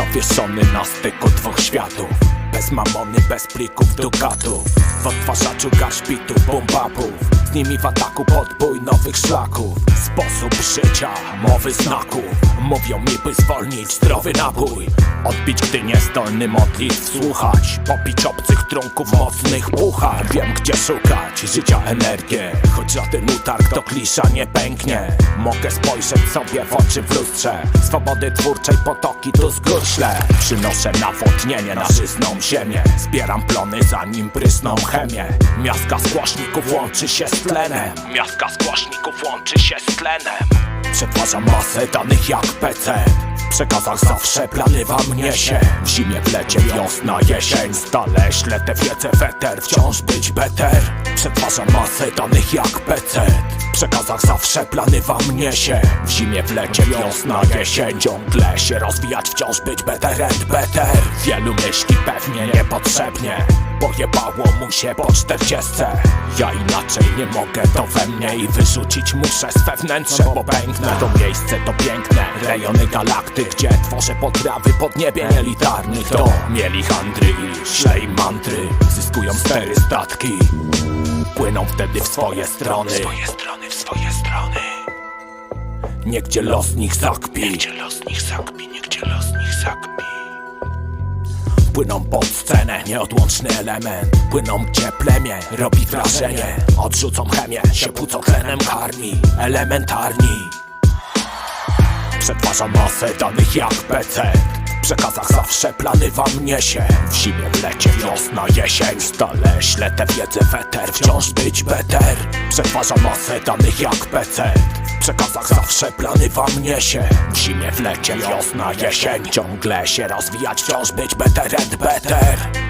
Zawieszony na styku dwóch światów. Bez mamony, bez plików, dukatów W odtwarzaczu gaszpitów, bombapów Z nimi w ataku podbój nowych szlaków. Sposób życia, mowy znaków Mówią mi by zwolnić zdrowy nabój. Odbić, gdy niezdolny modlitw słuchać. Popić obcych trunków mocnych puchar. Wiem gdzie szukać życia energię. Choć żaden utarg do klisza nie pęknie. Mogę spojrzeć sobie w oczy w lustrze. Swobody twórczej potoki tu zgruślę Przynoszę nawodnienie na żyzną ziemię. Zbieram plony zanim prysną chemię. Miazga zgłośników łączy się z tlenem. Miazga zgłośników łączy się z tlenem. Przetwarzam masę danych jak PC w przekazach zawsze plany wam niesie W zimie, w lecie, wiosna, jesień. Stale ślę tę wiedzę weter Wciąż być better Przetwarzam masę danych jak PC przekazach zawsze plany wam niesie W zimie, w lecie, wiosna, jesień Ciągle się rozwijać, wciąż być better and better. Wielu myśli pewnie niepotrzebnie. Pojebało mu się po czterdziestce. Ja inaczej nie mogę, to we mnie. I wyrzucić muszę swe wnętrze Bo pęknę, to miejsce to piękne. Rejony galakty, gdzie tworzę potrawy pod niebie elitarnych To mieli handry i i mantry. Zyskują stery statki. Płyną wtedy w swoje strony swoje strony. Niegdzie los nich zakpi. Gdzie los nich zakpi, niegdzie los nich zakpi. Płyną pod scenę, nieodłączny element. Płyną gdzie plemię, robi wrażenie. Odrzucą chemię, się płucotlenem karmi. Elementarni. Przetwarzam masę danych jak PC W przekazach zawsze plany wam niesie W zimie, w lecie, wiosna, jesień. Stale ślę tę wiedzę weter. Wciąż być better Przetwarzam masę danych jak PC W przekazach zawsze plany wam niesie W zimie, w lecie, wiosna, jesień. Ciągle się rozwijać, wciąż być better and better